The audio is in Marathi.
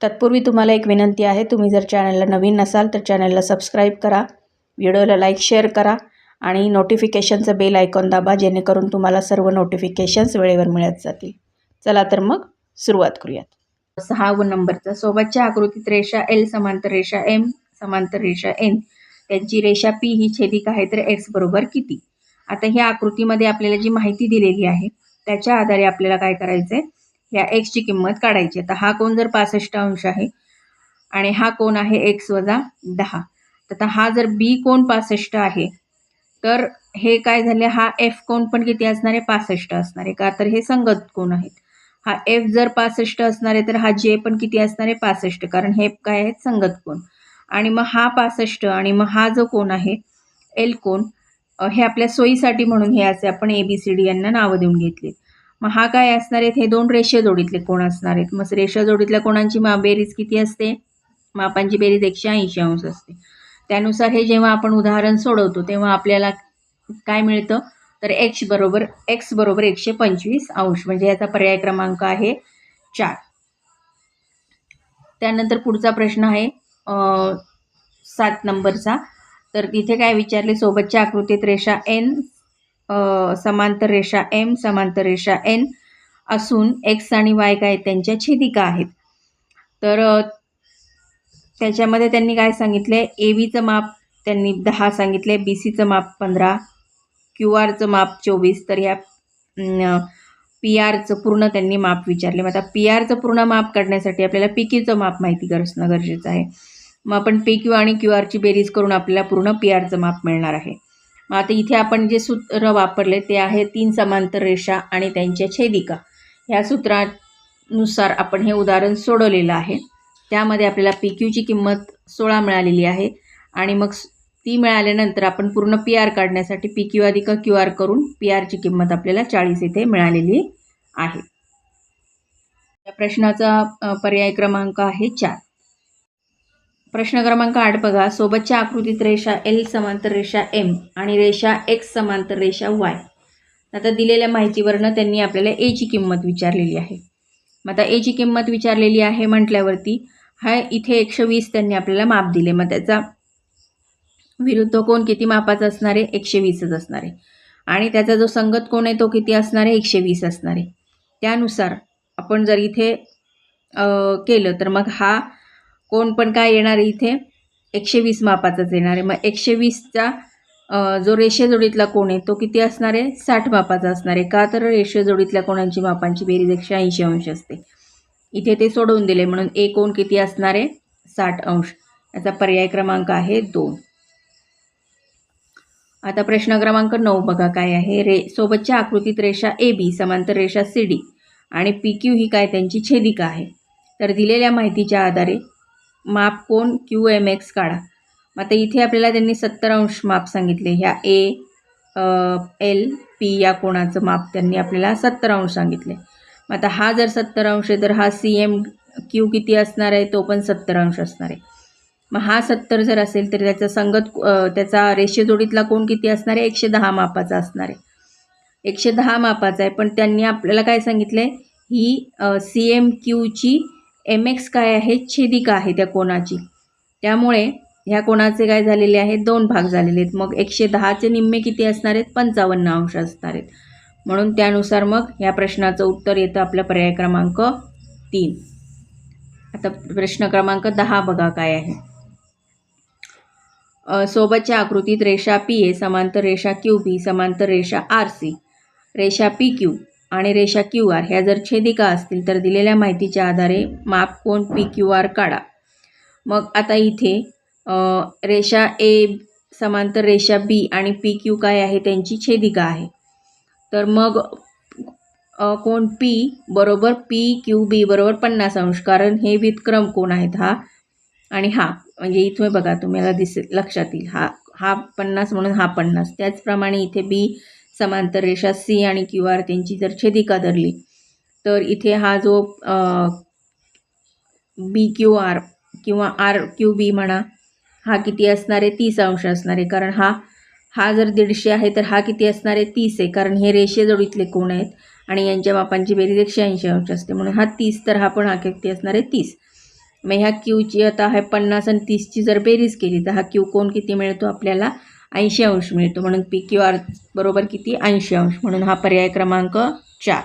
तत्पूर्वी तुम्हाला एक विनंती आहे तुम्ही जर चॅनलला नवीन नसाल तर चॅनलला सबस्क्राईब करा व्हिडिओला लाईक शेअर करा आणि नोटिफिकेशनचं बेल आयकॉन दाबा जेणेकरून तुम्हाला सर्व नोटिफिकेशन्स वेळेवर मिळत जातील. चला तर मग सुरुवात करूयात. सहा व नंबरचा. सोबतच्या आकृतीत रेषा एल समांतर रेषा एम समांतर रेषा एन त्यांची रेषा पी ही छेदिक आहे तर एक्स बरोबर किती? आता ह्या आकृतीमध्ये आपल्याला जी माहिती दिलेली आहे त्याच्या आधारे आपल्याला काय करायचं आहे ह्या एक्सची किंमत काढायची. आता हा कोण जर पासष्ट अंश आहे आणि हा कोण आहे एक्स वजा दहा. तर आता हा जर बी कोण पासष्ट आहे तर हे काय झाले? हा एफ कोण पण किती असणार आहे? पासष्ट असणार आहे. का? तर हे संगत कोण आहेत. हा एफ जर पासष्ट असणार आहे तर हा जे पण किती असणार आहे? पासष्ट. कारण हे काय आहेत? संगत कोण आणि मग हा पासष्ट आणि मग हा जो कोण आहे एल कोण हे आपल्या सोयीसाठी म्हणून हे असे आपण ए बी सी डी यांना नावं देऊन घेतली मग हा काय असणार आहेत? हे दोन रेषे जोडीतले कोण असणार आहेत? मग रेषा जोडीतल्या कोणांची बेरीज किती असते? मापांची बेरीज एकशे ऐंशी अंश असते. त्यानुसार हे जेव्हा आपण उदाहरण सोडवतो तेव्हा आपल्याला काय मिळतं? तर एक्स बरोबर एक्स बरोबर एकशे पंचवीस अंश म्हणजे याचा पर्याय क्रमांक आहे चार. त्यानंतर पुढचा प्रश्न आहे सात नंबरचा. तर तिथे काय विचारले? सोबतच्या आकृतीत रेषा एन समांतर रेषा एम समांतर रेषा एन असून एक्स आणि वाय काय त्यांच्या छेदिका आहेत. तर त्याच्यामध्ये त्यांनी काय सांगितले? ए बीचं माप त्यांनी दहा सांगितले. बी सीचं माप पंधरा. क्यू आरचं माप चोवीस. तर ह्या पी आरचं पूर्ण त्यांनी माप विचारले. मग आता पी आरचं पूर्ण माप काढण्यासाठी आपल्याला पी क्यूचं माप माहिती असणं गरजेचं आहे. मग आपण पी क्यू आणि क्यू आरची बेरीज करून आपल्याला पूर्ण पी आरचं माप मिळणार आहे. मग आता इथे आपण जे सूत्र वापरले ते आहे तीन समांतर रेषा आणि त्यांच्या छेदिका. ह्या सूत्रानुसार आपण हे उदाहरण सोडवलेलं आहे. त्यामध्ये आपल्याला पी क्यूची किंमत सोळा मिळालेली आहे. आणि मग ती मिळाल्यानंतर आपण पूर्ण पी आर काढण्यासाठी पी क्यू अधिक क्यू आर करून पी आरची किंमत आपल्याला चाळीस इथे मिळालेली आहे. या प्रश्नाचा पर्याय क्रमांक आहे चार. प्रश्न क्रमांक आठ बघा. सोबतच्या आकृतीत रेषा एल समांतर रेषा एम आणि रेषा एक्स समांतर रेषा वाय आता दिलेल्या माहितीवरनं त्यांनी आपल्याला एची किंमत विचारलेली आहे. मग आता एची किंमत विचारलेली आहे म्हटल्यावरती हा इथे एकशे वीस त्यांनी आपल्याला माप दिले. मग त्याचा विरुद्ध कोण किती मापाचा असणार? आहे एकशे वीसच असणार. आहे आणि त्याचा जो संगत कोण आहे तो किती असणार? आहे एकशे वीस असणार. आहे त्यानुसार आपण जर इथे केलं तर मग हा कोण पण काय येणार आहे इथे? एकशे वीस मापाचाच येणार आहे. मग एकशे वीसचा जो रेषेजोडीतला कोण आहे तो किती असणार आहे? साठ मापाचा असणार आहे. का तर रेषेजोडीतल्या कोणांची मापांची बेरीज एकशे ऐंशी अंश असते. इथे ते सोडवून दिले. म्हणून ए कोण किती असणार आहे? साठ अंश. याचा पर्याय क्रमांक आहे दोन. आता प्रश्न क्रमांक नऊ बघा काय आहे. रे सोबतच्या आकृतीत रेषा ए बी समांतर रेषा सी डी आणि पी क्यू ही काय? त्यांची छेदिका आहे. तर दिलेल्या माहितीच्या आधारे माप कोण? क्यू एम एक्स काढा. मग आता इथे आपल्याला त्यांनी सत्तर अंश माप सांगितले. ह्या ए एल पी या कोणाचं माप त्यांनी आपल्याला सत्तर अंश सांगितले. मग आता हा जर सत्तर अंश आहे तर हा सी एम क्यू किती असणार आहे? तो पण सत्तर अंश असणार आहे. मग हा सत्तर जर असेल तर त्याचा संगत त्याचा रेषेजोडीतला कोण किती असणार आहे? एकशे दहा मापाचा असणार आहे. एकशे दहा मापाचा आहे. पण त्यांनी आपल्याला काय सांगितलं? आहे ही सी एम क्यूची एम एक्स काय आहे? छेदिका आहे त्या कोणाची? त्यामुळे ह्या कोणाचे काय झालेले आहेत? दोन भाग झालेले आहेत. मग एकशे दहाचे निम्मे किती असणार आहेत? पंचावन्न अंश असणार आहेत. म्हणून त्यानुसार मग ह्या प्रश्नाचं उत्तर येतं आपला पर्याय क्रमांक तीन. आता प्रश्न क्रमांक दहा बघा काय आहे. सोबतच्या आकृतीत रेषा पी ए समांतर रेषा क्यू बी समांतर रेषा आर सी रेषा पी क्यू आणि रेषा क्यू आर ह्या जर छेदिका असतील तर दिलेल्या माहितीच्या आधारे माप कोण पी क्यू आर काढा. मग आता इथे रेषा ए समांतर रेषा बी आणि पी क्यू काय आहे त्यांची छेदिका आहे. तर मग कोण पी बरोबर पी क्यू बी बरोबर पन्नास अंश कारण हे व्युत्क्रम कोण आहेत हा? आणि हा म्हणजे इथे बघा तुम्हाला दिसेल लक्षात येईल हा हा पन्नास म्हणून हा पन्नास. त्याचप्रमाणे इथे बी समांतर रेषा सी आणि क्यू आर त्यांची जर छेदिका धरली तर इथे हा जो बी क्यू आर किंवा आर क्यू बी म्हणा हा किती असणार? आहे तीस अंश असणार. आहे कारण हा हा जर दीडशे आहे तर हा किती असणार? आहे तीस आहे. कारण हे रेषे जोडीतले कोण आहेत? आणि यांच्या मापांची बेरीज एकशे ऐंशी अंश असते. म्हणून हा तीस तर हा पण हा किती असणार? आहे तीस. मग ह्या क्यूची आता आहे पन्नास आणि तीसची जर बेरीज केली तर हा क्यू कोण किती मिळतो आपल्याला? ऐंशी अंश मिळतो म्हणून पी क्यू आर बरोबर किती? ऐंशी अंश. म्हणून हा पर्याय क्रमांक चार.